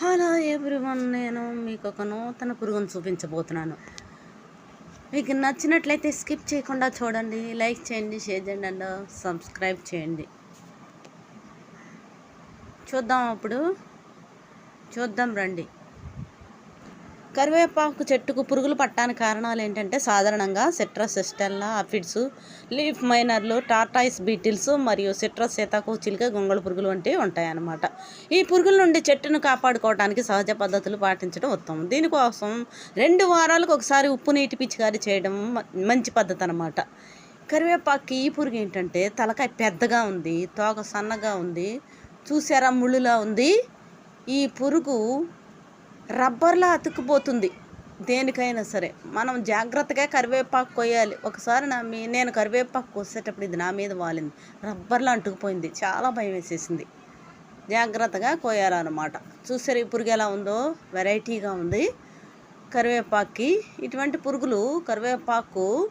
Hello everyone నేను మీకు ఒక నూతన పురుగును చూపించబోతున్నాను. మీకు నచ్చినట్లయితే స్కిప్ చేయకుండా చూడండి లైక్ చేయండి షేర్ చేయండి అండ్ సబ్స్క్రైబ్ చేయండి. చూద్దాం అప్పుడు. చూద్దాం రండి. కరివేపాకు చెట్టుకు పురుగులు పట్టడానికి కారణాలు ఏంటంటే సాధారణంగా సిట్రస్ ఎస్టెల్లా అఫిడ్స్ లీఫ్ మైనర్లు టార్టాయిస్ బీటిల్స్ మరియు సిట్రస్ సీతాకు చిలుక గొంగళ పురుగులు వంటివి ఉంటాయన్నమాట. ఈ పురుగుల నుండి చెట్టును కాపాడుకోవడానికి సహజ పద్ధతులు పాటించడం ఉత్తమం. దీనికోసం రెండు వారాలకు ఒకసారి ఉప్పు నీటి పిచికారీ చేయడం మంచి పద్ధతి అనమాట కరివేపాకు ఈ పురుగు ఏంటంటే తలకాయ పెద్దగా ఉంది తోక సన్నగా ఉంది చూసారా ముళ్ళులా ఉంది. ఈ పురుగు రబ్బర్లా అతుక్కుపోతుంది. దేనికైనా సరే. మనం జాగ్రత్తగా కరివేపాకు కొయ్యాలి. ఒకసారి నా మీ నేను కరివేపాకు కోసేటప్పుడు ఇది నా మీద వాలింది. రబ్బర్లా అంటుకుపోయింది. చాలా భయం వేసేసింది. జాగ్రత్తగా కోయాలన్నమాట చూసారు ఈ పురుగు ఎలా ఉందో? వెరైటీగా ఉంది. కరివేపాకుకి ఇటువంటి పురుగులు కరివేపాకు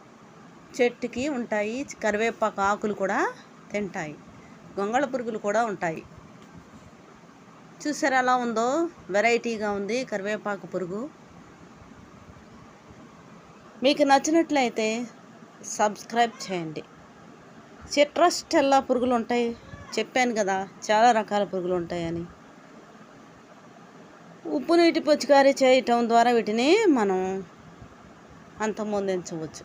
చెట్టుకి ఉంటాయి. కరివేపాకు ఆకులు కూడా తింటాయి. గొంగళ పురుగులు కూడా ఉంటాయి. చూసారా ఎలా ఉందో? వెరైటీగా ఉంది. కరివేపాకు పురుగు. మీకు నచ్చినట్లయితే సబ్స్క్రైబ్ చేయండి. సిట్రస్ టెల్లా పురుగులు ఉంటాయి. చెప్పాను కదా చాలా రకాల పురుగులు ఉంటాయని. ఉప్పు నీటి పిచికారీ చేయటం ద్వారా వీటిని మనం అంతమొందించవచ్చు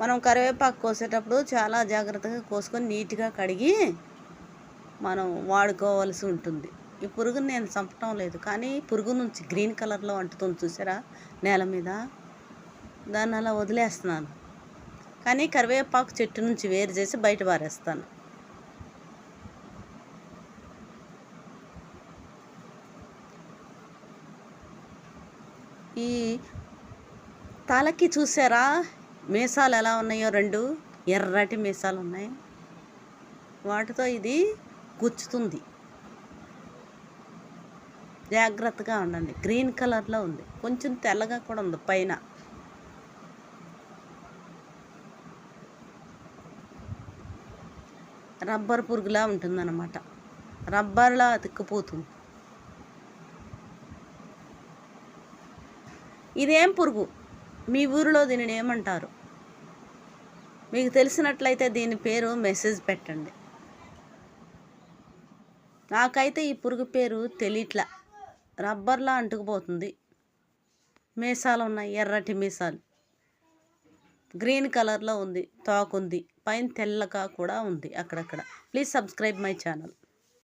మనం కరివేపాకు కోసేటప్పుడు చాలా జాగ్రత్తగా కోసుకొని నీట్గా కడిగి మనం వాడుకోవాల్సి ఉంటుంది. ఈ పురుగుని నేను చంపటం లేదు. కానీ పురుగు నుంచి గ్రీన్ కలర్లో అంటుతుంది చూసారా? నేల మీద. దాన్ని అలా వదిలేస్తున్నాను. కానీ కరివేపాకు చెట్టు నుంచి వేరు చేసి బయట పారేస్తాను. ఈ తలకి చూసారా? మీసాలు ఎలా ఉన్నాయో రెండు. ఎర్రటి మీసాలు ఉన్నాయి. వాటితో ఇది గుచ్చుతుంది. జాగ్రత్తగా ఉండండి. గ్రీన్ కలర్లో ఉంది. కొంచెం తెల్లగా కూడా ఉంది పైన. రబ్బర్ పురుగులా ఉంటుందన్నమాట. రబ్బర్లా అతిక్కుపోతుంది. ఇదేం పురుగు? మీ ఊరిలో దీనిని ఏమంటారు? మీకు తెలిసినట్లయితే దీని పేరు మెసేజ్ పెట్టండి. నాకైతే ఈ పురుగు పేరు తెలియట్లా రబ్బర్లా అంటుకుపోతుంది. మీసాలు ఉన్నాయి ఎర్రటి మీసాలు. గ్రీన్ కలర్లో ఉంది తోకుంది పైన తెల్లగా కూడా ఉంది అక్కడక్కడ. Please subscribe my channel.